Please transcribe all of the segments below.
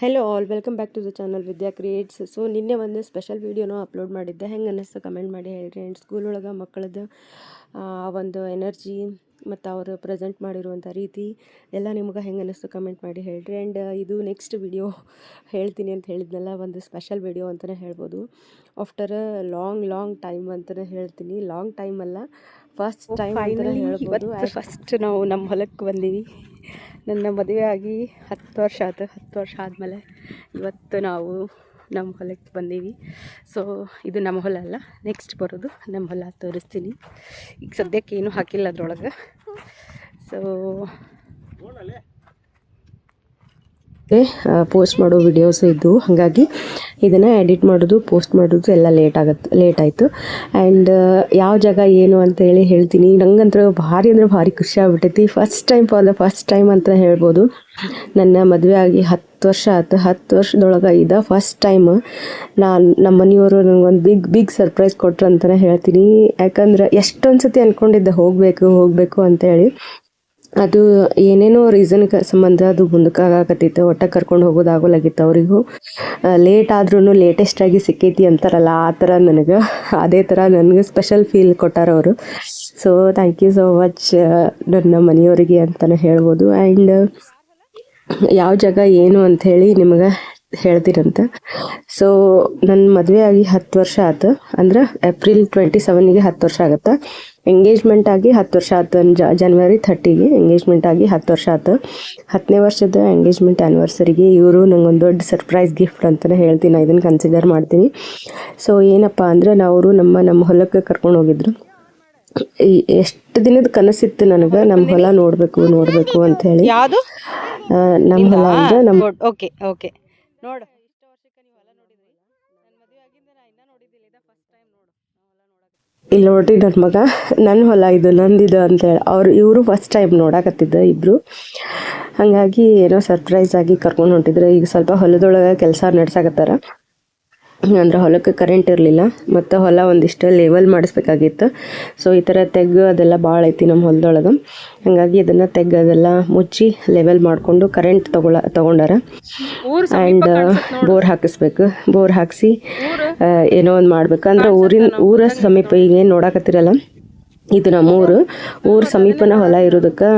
Hello all welcome back to the channel Vidya creates so ನಿನ್ನೆ ಒಂದು special ವೀಡಿಯೋನ upload ಮಾಡಿದ್ದೆ. ಹೆಂಗೆ ಅನ್ನಿಸ್ತು ಕಮೆಂಟ್ ಮಾಡಿ ಹೇಳ್ರಿ. ಆ್ಯಂಡ್ ಸ್ಕೂಲ್ ಒಳಗೆ ಮಕ್ಕಳದ್ದು ಆ ಒಂದು ಎನರ್ಜಿ ಮತ್ತು ಅವರು ಪ್ರೆಸೆಂಟ್ ಮಾಡಿರುವಂಥ ರೀತಿ ಎಲ್ಲ ನಿಮ್ಗೆ ಹೆಂಗೆ ಅನ್ನಿಸ್ತು ಕಮೆಂಟ್ ಮಾಡಿ ಹೇಳ್ರಿ. ಆ್ಯಂಡ್ ಇದು ನೆಕ್ಸ್ಟ್ ವಿಡಿಯೋ ಹೇಳ್ತೀನಿ ಅಂತ ಹೇಳಿದ್ನಲ್ಲ ಒಂದು ಸ್ಪೆಷಲ್ ವಿಡಿಯೋ ಅಂತಲೇ ಹೇಳ್ಬೋದು. ಆಫ್ಟರ್ ಲಾಂಗ್ ಲಾಂಗ್ ಟೈಮ್ ಅಂತಲೇ ಹೇಳ್ತೀನಿ. ಲಾಂಗ್ ಟೈಮ್ ಅಲ್ಲ ಫಸ್ಟ್ ಟೈಮ್ ಅಂತಲೇ ಹೇಳ್ಬೋದು. ಫಸ್ಟ್ ನಾವು ನಮ್ಮ ಹೊಲಕ್ಕೆ ಬಂದೀವಿ. ನನ್ನ ಮದುವೆ ಆಗಿ ಹತ್ತು ವರ್ಷ ಆಯಿತು. ಹತ್ತು ವರ್ಷ ಆದಮೇಲೆ ಇವತ್ತು ನಾವು ನಮ್ಮ ಹೊಲಕ್ಕೆ ಬಂದೀವಿ. ಸೊ ಇದು ನಮ್ಮ ಹೊಲ ಅಲ್ಲ. ನೆಕ್ಸ್ಟ್ ಬರೋದು ನಮ್ಮ ಹೊಲ ತೋರಿಸ್ತೀನಿ. ಈಗ ಸದ್ಯಕ್ಕೆ ಏನೂ ಹಾಕಿಲ್ಲ ಅದ್ರೊಳಗೆ. ಸೊ ಪೋಸ್ಟ್ ಮಾಡೋ ವಿಡಿಯೋಸ್ ಇದ್ದವು ಹಾಗಾಗಿ ಇದನ್ನು ಎಡಿಟ್ ಮಾಡೋದು ಪೋಸ್ಟ್ ಮಾಡೋದು ಎಲ್ಲ ಲೇಟ್ ಆಗುತ್ತೆ ಲೇಟ್ ಆಯಿತು. ಆ್ಯಂಡ್ ಯಾವ ಜಾಗ ಏನು ಅಂತ ಹೇಳಿ ಹೇಳ್ತೀನಿ. ನಂಗಂತೂ ಭಾರಿ ಅಂದರೆ ಭಾರಿ ಖುಷಿ ಆಗ್ಬಿಟ್ಟೈತಿ. First time for the first time ಅಂತ ಹೇಳ್ಬೋದು. ನನ್ನ ಮದುವೆ ಆಗಿ ಹತ್ತು ವರ್ಷ ಆಯ್ತು ಹತ್ತು ವರ್ಷದೊಳಗೆ ಇದ ಫಸ್ಟ್ ಟೈಮ್ ನಾನು ನಮ್ಮ ಮನೆಯವರು ನನಗೊಂದು ಬಿಗ್ ಬಿಗ್ ಸರ್ಪ್ರೈಸ್ ಕೊಟ್ರು ಅಂತಲೇ ಹೇಳ್ತೀನಿ. ಯಾಕಂದ್ರೆ ಎಷ್ಟೊಂದು ಸತಿ ಅಂದ್ಕೊಂಡಿದ್ದೆ ಹೋಗಬೇಕು ಹೋಗಬೇಕು ಅಂತೇಳಿ ಅದು ಏನೇನೋ ರೀಸನ್ ಸಂಬಂಧ ಅದು ಮುಂದಕ್ಕೆ ಆಗಾಕತ್ತಿತ್ತು ಒಟ್ಟ ಕರ್ಕೊಂಡು ಹೋಗೋದಾಗೋಲಾಗಿತ್ತು ಅವರಿಗೂ. ಲೇಟ್ ಆದ್ರೂ ಲೇಟೆಸ್ಟ್ ಆಗಿ ಸಿಕ್ಕೈತಿ ಅಂತಾರಲ್ಲ, ಆ ಥರ ನನಗೆ. ಅದೇ ಥರ ನನಗೆ ಸ್ಪೆಷಲ್ ಫೀಲ್ ಕೊಟ್ಟಾರ ಅವರು. So thank you so much ನನ್ನ ಮನೆಯವರಿಗೆ ಅಂತಲೇ ಹೇಳ್ಬೋದು. ಆ್ಯಂಡ್ ಯಾವ ಜಾಗ ಏನು ಅಂಥೇಳಿ ನಿಮಗೆ ಹೇಳ್ತೀರಂತ. ಸೊ ನನ್ನ ಮದುವೆ ಆಗಿ ಹತ್ತು ವರ್ಷ ಆತು. ಅಂದ್ರೆ ಏಪ್ರಿಲ್ ಟ್ವೆಂಟಿ ಸೆವೆನ್ಗೆ ಹತ್ತು ವರ್ಷ ಆಗುತ್ತೆ. ಎಂಗೇಜ್ಮೆಂಟ್ ಆಗಿ ಹತ್ತು ವರ್ಷ ಆಯ್ತು ಜನವರಿ ಥರ್ಟಿಗೆ ಎಂಗೇಜ್ಮೆಂಟ್ ಆಗಿ ಹತ್ತು ವರ್ಷ ಆಯ್ತು ಹತ್ತನೇ ವರ್ಷದ ಎಂಗೇಜ್ಮೆಂಟ್ ಆ್ಯನಿವರ್ಸರಿಗೆ ಇವರು ನಂಗೊಂದು ದೊಡ್ಡ ಸರ್ಪ್ರೈಸ್ ಗಿಫ್ಟ್ ಅಂತಲೇ ಹೇಳ್ತೀನಿ. ನಾನು ಇದನ್ನು ಕನ್ಸಿಡರ್ ಮಾಡ್ತೀನಿ. ಸೊ ಏನಪ್ಪ ಅಂದ್ರೆ ನಾವು ನಮ್ಮ ನಮ್ಮ ಹೊಲಕ್ಕೆ ಕರ್ಕೊಂಡು ಹೋಗಿದ್ರು. ಎಷ್ಟು ದಿನದ ಕನಸಿತ್ತು ನನಗೆ. ನಮ್ಮ ಹೊಲ ನೋಡಬೇಕು ನೋಡಬೇಕು ಅಂತ ಹೇಳಿ. ನಮ್ಮ ಹೊಲ ಅಂದ್ರೆ ನಮ್ಮ ಓಕೆ ಓಕೆ. ನೋಡು. ಇಷ್ಟ ವರ್ಷಕ್ಕೆ ನೀವು ಹೊಲ ನೋಡಿದ್ರಿ? ನನ್ನ ಮದುವೆ ಆಗಿಂದ ನಾ ಇನ್ನೂ ನೋಡಿದ್ದಿಲ್ಲ ಇದ ಫಸ್ಟ್ ಟೈಮ್ ನೋಡು. ನಾ ಹೊಲ ನೋಡಕ್ಕೆ ಇಲ್ಲಿ ನೋಡ್ರಿ ನನ್ನ ಮಗ ನನ್ನ ಹೊಲ ಇದು ನಂದಿದು ಅಂತೇಳಿ ಅವ್ರು ಇವರು ಫಸ್ಟ್ ಟೈಮ್ ನೋಡಕತ್ತಿದ್ದ ಇಬ್ರು. ಹಾಗಾಗಿ ಏನೋ ಸರ್ಪ್ರೈಸ್ ಆಗಿ ಕರ್ಕೊಂಡು ಹೊಂಟಿದ್ರು. ಈಗ ಸ್ವಲ್ಪ ಹೊಲದೊಳಗೆ ಕೆಲಸ ನಡ್ಸಾಕತ್ತಾರ. ಅಂದ್ರೆ ಹೊಲಕ್ಕೆ ಕರೆಂಟ್ ಇರಲಿಲ್ಲ ಮತ್ತು ಹೊಲ ಒಂದಿಷ್ಟು ಲೇವಲ್ ಮಾಡಿಸ್ಬೇಕಾಗಿತ್ತು. ಸೊ ಈ ಥರ ತೆಗ್ಗು ಅದೆಲ್ಲ ಭಾಳ ಐತಿ ನಮ್ಮ ಹೊಲದೊಳಗೆ. ಹಾಗಾಗಿ ಇದನ್ನು ತೆಗ್ಗು ಅದೆಲ್ಲ ಮುಚ್ಚಿ ಲೆವೆಲ್ ಮಾಡಿಕೊಂಡು ಕರೆಂಟ್ ತಗೊಳ ತೊಗೊಂಡಾರ. ಆ್ಯಂಡ್ ಬೋರ್ ಹಾಕಿಸ್ಬೇಕು. ಬೋರ್ ಹಾಕಿಸಿ ಏನೋ ಒಂದು ಮಾಡ್ಬೇಕು. ಅಂದ್ರೆ ಊರಿನ ಊರ ಸಮೀಪ ಈಗೇನು ನೋಡಕತ್ತಿರಲ್ಲ. ಇದು ನಮ್ಮೂರು. ಊರು ಸಮೀಪನ ಹೊಲ ಇರೋದಕ್ಕೆ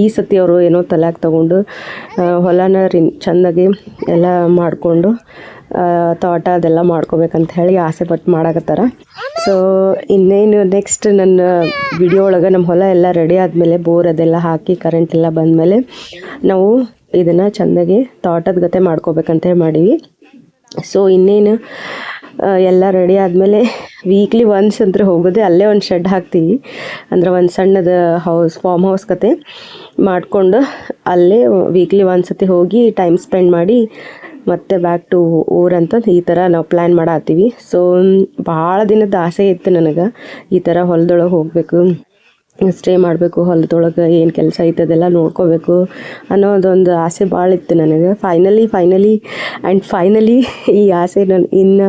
ಈ ಸತಿ ಅವರು ಏನೋ ತಲೆಯಾಗ ತಗೊಂಡು ಹೊಲನ ರಿನ್, ಚೆಂದಾಗಿ ಎಲ್ಲ ಮಾಡಿಕೊಂಡು ತೋಟ ಅದೆಲ್ಲ ಮಾಡ್ಕೋಬೇಕಂತ ಹೇಳಿ ಆಸೆ ಪಟ್ಟು ಮಾಡಾಕತ್ತಾರ. ಸೊ ಇನ್ನೇನು ನೆಕ್ಸ್ಟ್ ನನ್ನ ವಿಡಿಯೋ ಒಳಗೆ ನಮ್ಮ ಹೊಲ ಎಲ್ಲ ರೆಡಿ ಆದಮೇಲೆ ಬೋರ್ ಅದೆಲ್ಲ ಹಾಕಿ ಕರೆಂಟ್ ಎಲ್ಲ ಬಂದಮೇಲೆ ನಾವು ಇದನ್ನು ಚೆಂದಾಗಿ ತೋಟದ ಗತೆ ಮಾಡ್ಕೋಬೇಕಂತ ಹೇಳಿ ಮಾಡೀವಿ. ಸೊ ಇನ್ನೇನು ಎಲ್ಲ ರೆಡಿ ಆದಮೇಲೆ ವೀಕ್ಲಿ ಒನ್ಸ್ ಅಂತ ಹೋಗೋದೆ, ಅಲ್ಲೇ ಒಂದು ಶೆಡ್ ಹಾಕ್ತೀವಿ ಅಂದ್ರೆ ಒಂದು ಸಣ್ಣದ ಹೌಸ್ ಫಾರ್ಮ್ ಹೌಸ್ ಕತೆ ಮಾಡಿಕೊಂಡು ಅಲ್ಲೇ ವೀಕ್ಲಿ ಸತಿ ಹೋಗಿ ಟೈಮ್ ಸ್ಪೆಂಡ್ ಮಾಡಿ ಮತ್ತೆ ಬ್ಯಾಕ್ ಟು ಊರಂತ ಈ ಥರ ನಾವು ಪ್ಲ್ಯಾನ್ ಮಾಡತ್ತೀವಿ ಸೊ ಭಾಳ ದಿನದ ಆಸೆ ಇತ್ತು ನನಗೆ ಈ ಥರ ಹೊಲದೊಳಗೆ ಹೋಗಬೇಕು. ಸ್ಟೇ ಮಾಡಬೇಕು ಹೊಲದೊಳಗೆ ಏನು ಕೆಲಸ ಐತೆ ಅದೆಲ್ಲ ನೋಡ್ಕೋಬೇಕು ಅನ್ನೋದೊಂದು ಆಸೆ ಭಾಳ ಇತ್ತು ನನಗೆ. ಫೈನಲಿ ಫೈನಲಿ ಆ್ಯಂಡ್ ಫೈನಲಿ ಈ ಆಸೆ ನನ್ನ ಇನ್ನು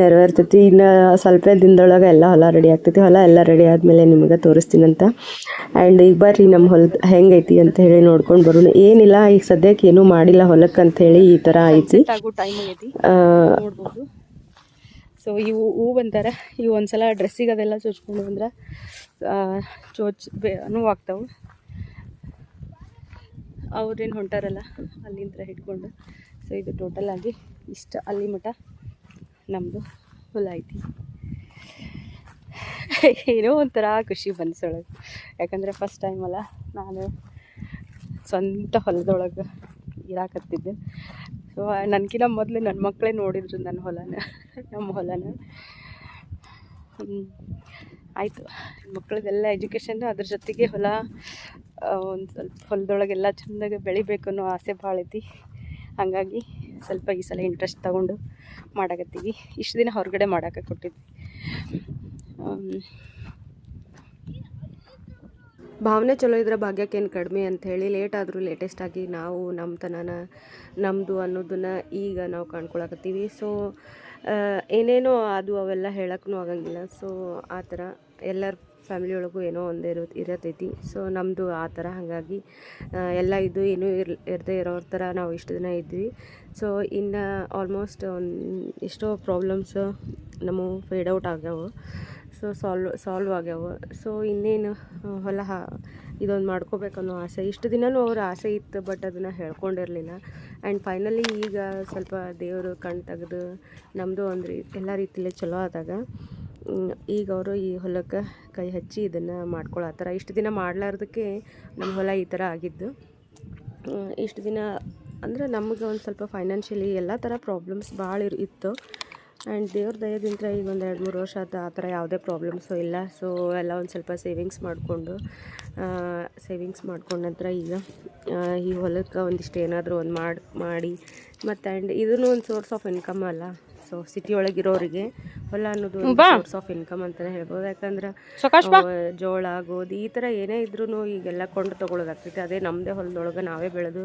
ನೆರವೇರ್ತೈತಿ. ಇನ್ನು ಸ್ವಲ್ಪ ದಿನದೊಳಗೆ ಎಲ್ಲ ಹೊಲ ರೆಡಿ ಆಗ್ತೈತಿ. ಹೊಲ ಎಲ್ಲ ರೆಡಿ ಆದಮೇಲೆ ನಿಮಗೆ ತೋರಿಸ್ತೀನಂತ ಆ್ಯಂಡ್ ಈಗ ಬರ್ರಿ ನಮ್ಮ ಹೊಲದ ಹೆಂಗೈತಿ ಅಂತ ಹೇಳಿ ನೋಡ್ಕೊಂಡು ಬರೋಣ. ಏನಿಲ್ಲ ಈಗ ಸದ್ಯಕ್ಕೆ ಏನೂ ಮಾಡಿಲ್ಲ ಹೊಲಕ್ಕೆ ಅಂತ ಹೇಳಿ ಈ ಥರ ಐತಿ. ಸೊ ಇವು ಹೂವು ಅಂತಾರೆ ಇವು ಒಂದ್ಸಲ ಡ್ರೆಸ್ಸಿಗೆ ಅದೆಲ್ಲ ಚುಚ್ಕೊಂಡು ಅಂದ್ರೆ ಚೋಚ್ ಬೇ ನೋವು ಆಗ್ತಾವೆ ಅವ್ರೇನು ಹೊಂಟಾರಲ್ಲ ಅಲ್ಲಿಂದ ಹಿಡ್ಕೊಂಡು. ಸೊ ಇದು ಟೋಟಲ್ ಆಗಿ ಇಷ್ಟ, ಅಲ್ಲಿ ಮಠ ನಮ್ಮದು ಹೊಲ ಐತಿ ಏನೋ ಒಂಥರ ಖುಷಿ ಬನ್ಸೊಳಗೆ ಯಾಕಂದರೆ ಫಸ್ಟ್ ಟೈಮ್ ಅಲ್ಲ, ನಾನು ಸ್ವಂತ ಹೊಲದೊಳಗೆ ಇರಾಕತ್ತಿದ್ದೆ. ಸೊ ನನಗಿನ್ನ ಮೊದಲು ನನ್ನ ಮಕ್ಕಳೇ ನೋಡಿದ್ರು ನನ್ನ ಹೊಲನ ನಮ್ಮ ಹೊಲನ. ಆಯಿತು. ಮಕ್ಕಳದೆಲ್ಲ ಎಜುಕೇಷನ್ನು ಅದ್ರ ಜೊತೆಗೆ ಹೊಲ ಒಂದು ಸ್ವಲ್ಪ ಹೊಲದೊಳಗೆಲ್ಲ ಚೆಂದಾಗಿ ಬೆಳಿಬೇಕು ಅನ್ನೋ ಆಸೆ ಭಾಳ ಐತಿ. ಹಾಗಾಗಿ ಸ್ವಲ್ಪ ಈ ಸಲ ಇಂಟ್ರೆಸ್ಟ್ ತಗೊಂಡು ಮಾಡಾಕತ್ತೀವಿ. ಇಷ್ಟು ದಿನ ಹೊರಗಡೆ ಮಾಡಕ್ಕೆ ಕೊಟ್ಟಿದ್ವಿ. ಭಾವನೆ ಚಲೋ ಇದ್ರೆ ಭಾಗ್ಯಕ್ಕೇನು ಕಡಿಮೆ ಅಂಥೇಳಿ ಲೇಟ್ ಆದರೂ ಲೇಟೆಸ್ಟ್ ಆಗಿ ನಾವು ನಮ್ಮತನನ ನಮ್ಮದು ಅನ್ನೋದನ್ನು ಈಗ ನಾವು ಕಾಣ್ಕೊಳಕತ್ತೀವಿ. ಸೊ ಏನೇನೋ ಅದು ಅವೆಲ್ಲ ಹೇಳೋಕ್ಕೂ ಆಗಂಗಿಲ್ಲ. ಸೊ ಆ ಥರ ಎಲ್ಲರ ಫ್ಯಾಮಿಲಿ ಒಳಗೂ ಏನೋ ಒಂದೇ ಇರೋ, ಇರತೈತಿ. ಸೊ ನಮ್ಮದು ಆ ಥರ ಹಾಗಾಗಿ ಎಲ್ಲ ಇದು ಏನೂ ಇರ್, ಇರದೇ ಇರೋರ ಥರ ನಾವು ಇಷ್ಟು ದಿನ ಇದ್ವಿ. ಸೊ ಇನ್ನು ಆಲ್ಮೋಸ್ಟ್ ಒಂದು ಎಷ್ಟೋ ಪ್ರಾಬ್ಲಮ್ಸ್ ನಮ್ಮ ಫೇಡ್ ಔಟ್ ಆಗ್ಯಾವ. ಸೊ ಸಾಲ್ವ್ ಸಾಲ್ವ್ ಆಗ್ಯಾವ. ಸೊ ಇನ್ನೇನು ಹೊಲ ಹಾ, ಇದೊಂದು ಮಾಡ್ಕೋಬೇಕನ್ನೋ ಆಸೆ. ಇಷ್ಟು ದಿನವೂ ಅವ್ರ ಆಸೆ ಇತ್ತು, ಬಟ್ ಅದನ್ನು ಹೇಳ್ಕೊಂಡಿರಲಿಲ್ಲ. ಆ್ಯಂಡ್ ಫೈನಲಿ ಈಗ ಸ್ವಲ್ಪ ದೇವರು ಕಣ್ ತೆಗೆದು ನಮ್ಮದು ಒಂದು ರೀ, ಎಲ್ಲ ರೀತಿಯಲ್ಲಿ ಚಲೋ ಆದಾಗ ಈಗ ಅವರು ಈ ಹೊಲಕ್ಕೆ ಕೈ ಹಚ್ಚಿ ಇದನ್ನು ಮಾಡ್ಕೊಳತ್ತಾರ ಇಷ್ಟು ದಿನ ಮಾಡಲಾರ್ದಕ್ಕೆ ನಮ್ಮ ಹೊಲ ಈ ಥರ ಆಗಿದ್ದು. ಇಷ್ಟು ದಿನ ಅಂದರೆ ನಮಗೆ ಒಂದು ಸ್ವಲ್ಪ ಫೈನಾನ್ಷಿಯಲಿ ಎಲ್ಲ ಥರ ಪ್ರಾಬ್ಲಮ್ಸ್ ಭಾಳ ಇತ್ತು. ಆ್ಯಂಡ್ ದೇವ್ರ ದಯದಿಂದ ಈಗ ಒಂದು ಎರಡು ಮೂರು ವರ್ಷ ಆದ ಆ ಥರ ಯಾವುದೇ ಪ್ರಾಬ್ಲಮ್ಸು ಇಲ್ಲ. ಸೊ ಎಲ್ಲ ಒಂದು ಸ್ವಲ್ಪ ಸೇವಿಂಗ್ಸ್ ಮಾಡಿಕೊಂಡು ಸೇವಿಂಗ್ಸ್ ಮಾಡ್ಕೊಂಡ ನಂತರ ಈಗ ಈ ಹೊಲಕ್ಕೆ ಒಂದಿಷ್ಟು ಏನಾದರೂ ಒಂದು ಮಾಡಿ ಮಾಡಿ, ಮತ್ತು ಆ್ಯಂಡ್ ಇದೂ ಒಂದು ಸೋರ್ಸ್ ಆಫ್ ಇನ್ಕಮ್ ಅಲ್ಲ. ಸೊ ಸಿಟಿ ಒಳಗಿರೋರಿಗೆ ಹೊಲ ಅನ್ನೋದು ಒಂದು ಸೋರ್ಸ್ ಆಫ್ ಇನ್ಕಮ್ ಅಂತ ಹೇಳ್ಬೋದು. ಯಾಕಂದ್ರೆ ಜೋಳ ಗೋಧಿ ಈ ಥರ ಏನೇ ಇದ್ರೂ ಈಗೆಲ್ಲ ಕೊಂಡು ತೊಗೊಳೋದಾಗ್ತೈತೆ. ಅದೇ ನಮ್ಮದೇ ಹೊಲದೊಳಗೆ ನಾವೇ ಬೆಳೆದು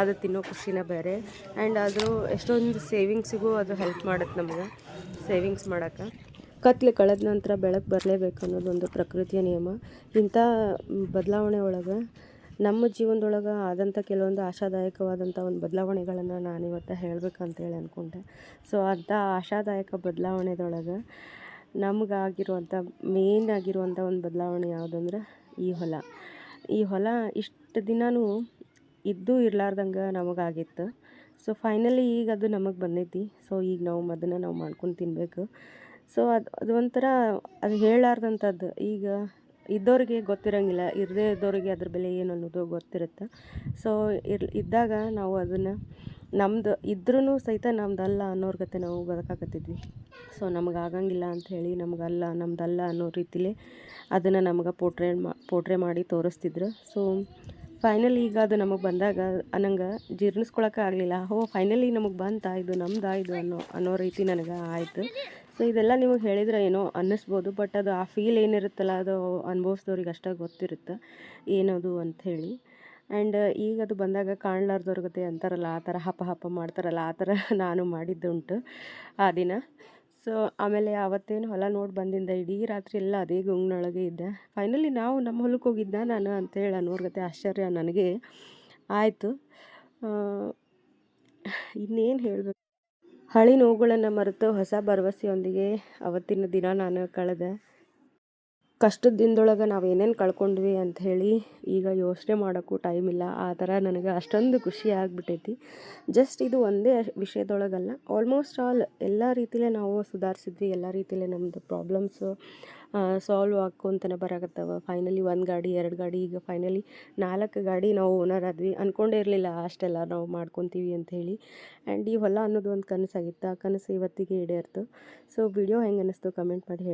ಅದು ತಿನ್ನೋ ಖುಷಿನ ಬೇರೆ. ಆ್ಯಂಡ್ ಅದು ಎಷ್ಟೊಂದು ಸೇವಿಂಗ್ಸಿಗೂ ಅದು ಹೆಲ್ಪ್ ಮಾಡುತ್ತೆ ನಮ್ಗೆ ಸೇವಿಂಗ್ಸ್ ಮಾಡೋಕ್ಕೆ. ಕತ್ಲೆ ಕಳೆದ ನಂತರ ಬೆಳಕು ಬರಲೇಬೇಕು ಅನ್ನೋದೊಂದು ಪ್ರಕೃತಿಯ ನಿಯಮ. ಇಂಥ ಬದಲಾವಣೆ ಒಳಗೆ ನಮ್ಮ ಜೀವನದೊಳಗೆ ಆದಂಥ ಕೆಲವೊಂದು ಆಶಾದಾಯಕವಾದಂಥ ಒಂದು ಬದಲಾವಣೆಗಳನ್ನು ನಾನು ಇವತ್ತು ಹೇಳಬೇಕಂತೇಳಿ ಅಂದ್ಕೊಂಡೆ ಸೊ ಅಂಥ ಆಶಾದಾಯಕ ಬದಲಾವಣೆದೊಳಗೆ ನಮಗಾಗಿರುವಂಥ ಮೇನ್ ಆಗಿರುವಂಥ ಒಂದು ಬದಲಾವಣೆ ಯಾವುದಂದ್ರೆ ಈ ಹೊಲ. ಈ ಹೊಲ ಇಷ್ಟು ದಿನವೂ ಇದ್ದೂ ಇರಲಾರ್ದಂಗೆ ನಮಗಾಗಿತ್ತು. ಸೊ ಫೈನಲಿ ಈಗ ಅದು ನಮಗೆ ಬಂದೈತಿ. ಸೊ ಈಗ ನಾವು ಅದನ್ನು ನಾವು ಮಾಡ್ಕೊಂಡು ತಿನ್ನಬೇಕು ಸೊ ಅದು ಅದು ಒಂಥರ ಅದು ಹೇಳಾರ್ದಂಥದ್ದು ಈಗ ಇದ್ದವ್ರಿಗೆ ಗೊತ್ತಿರೋಂಗಿಲ್ಲ, ಇರದೇ ಇದ್ದವ್ರಿಗೆ ಅದ್ರ ಬೆಲೆ ಏನು ಅನ್ನೋದು ಗೊತ್ತಿರುತ್ತೆ. ಸೊ ಇರ್, ಇದ್ದಾಗ ನಾವು ಅದನ್ನು ನಮ್ದು ಇದ್ರೂ ಸಹಿತ ನಮ್ದಲ್ಲ ಅನ್ನೋರ ಗತೆ ನಾವು ಬದುಕಾಕತ್ತಿದ್ವಿ. ಸೊ ನಮಗೆ ಆಗಂಗಿಲ್ಲ ಅಂಥೇಳಿ ನಮಗಲ್ಲ ನಮ್ದಲ್ಲ ಅನ್ನೋ ರೀತಿಲಿ ಅದನ್ನು ನಮ್ಗೆ ಪೋಟ್ರೆ ಮಾ ಪೋಟ್ರೆ ಮಾಡಿ ತೋರಿಸ್ತಿದ್ರು. ಸೊ ಫೈನಲಿ ಈಗ ಅದು ನಮಗೆ ಬಂದಾಗ ನಂಗೆ ಜೀರ್ಣಿಸ್ಕೊಳಕ್ಕೆ ಆಗಲಿಲ್ಲ. ಓ ಫೈನಲಿ ನಮಗೆ ಬಂತಾ, ಇದು ನಮ್ದಾ, ಇದು ಅನ್ನೋ ಅನ್ನೋ ರೀತಿ ನನಗೆ ಆಯಿತು. ಸೊ ಇದೆಲ್ಲ ನಿಮಗೆ ಹೇಳಿದ್ರೆ ಏನೋ ಅನ್ನಿಸ್ಬೋದು ಬಟ್ ಅದು ಆ ಫೀಲ್ ಏನಿರುತ್ತಲ್ಲ, ಅದು ಅನುಭವಿಸ್ದವ್ರಿಗೆ ಅಷ್ಟಾಗಿ ಗೊತ್ತಿರುತ್ತೆ, ಏನದು ಅಂಥೇಳಿ ಆ್ಯಂಡ್ ಈಗ ಅದು ಬಂದಾಗ ಕಾಣ್ಲಾರ್ದವ್ರ ಗತೆ ಅಂತಾರಲ್ಲ, ಆ ಥರ ಹಪ ಹಪ ಮಾಡ್ತಾರಲ್ಲ, ಆ ಥರ ನಾನು ಮಾಡಿದ್ದುಂಟು ಆ ದಿನ. ಸೊ ಆಮೇಲೆ ಅವತ್ತೇನು ಹೊಲ ನೋಡಿ ಬಂದಿಂದ ಇಡೀ ರಾತ್ರಿ ಎಲ್ಲ ಅದೇ ಗುಂಗ್ನೊಳಗೆ ಇದ್ದೆ. ಫೈನಲಿ ನಾವು ನಮ್ಮ ಹೊಲಕ್ಕೆ ಹೋಗಿದ್ದ ನಾನು ಅಂತೇಳಿ ಅನ್ನೋರ ಗತೆ ಆಶ್ಚರ್ಯ ನನಗೆ ಆಯಿತು. ಇನ್ನೇನು ಹೇಳಬೇಕು? ಹಳಿ ನೋವುಗಳನ್ನು ಮರೆತು ಹೊಸ ಭರವಸೆಯೊಂದಿಗೆ ಅವತ್ತಿನ ದಿನ ನಾನು ಕಳೆದೆ. ಕಷ್ಟದ ದಿನದೊಳಗೆ ನಾವು ಏನೇನು ಕಳ್ಕೊಂಡ್ವಿ ಅಂತ ಹೇಳಿ ಈಗ ಯೋಚನೆ ಮಾಡೋಕ್ಕೂ ಟೈಮ್ ಇಲ್ಲ. ಆ ಥರ ನನಗೆ ಅಷ್ಟೊಂದು ಖುಷಿ ಆಗಿಬಿಟ್ಟೈತಿ ಜಸ್ಟ್ ಇದು ಒಂದೇ ವಿಷಯದೊಳಗಲ್ಲ. ಆಲ್ಮೋಸ್ಟ್ ಆಲ್ ಎಲ್ಲ ರೀತಿಲೇ ನಾವು ಸುಧಾರಿಸಿದ್ವಿ. ಎಲ್ಲ ರೀತಿಲೇ ನಮ್ಮದು ಪ್ರಾಬ್ಲಮ್ಸು ಸಾಲ್ವ್ ಆಕ್ಕೊಂತನೇ ಬರಾಕತ್ತವ. ಫೈನಲಿ ಒಂದು ಗಾಡಿ, ಎರಡು ಗಾಡಿ, ಈಗ ಫೈನಲಿ ನಾಲ್ಕು ಗಾಡಿ ನಾವು ಓನರ್ ಆದ್ವಿ. ಅಂದ್ಕೊಂಡೇ ಇರಲಿಲ್ಲ, ಅಷ್ಟೆಲ್ಲ ನಾವು ಮಾಡ್ಕೊತೀವಿ ಅಂತ ಹೇಳಿ. ಆ್ಯಂಡ್ ಈ ಹೊಲ ಅನ್ನೋದು ಒಂದು ಕನಸಾಗಿತ್ತು. ಆ ಕನಸು ಇವತ್ತಿಗೆ ಈಡೇರ್ತು. ಸೊ ವಿಡಿಯೋ ಹೆಂಗೆ ಅನ್ನಿಸ್ತು ಕಮೆಂಟ್ ಮಾಡಿ ಹೇಳಿ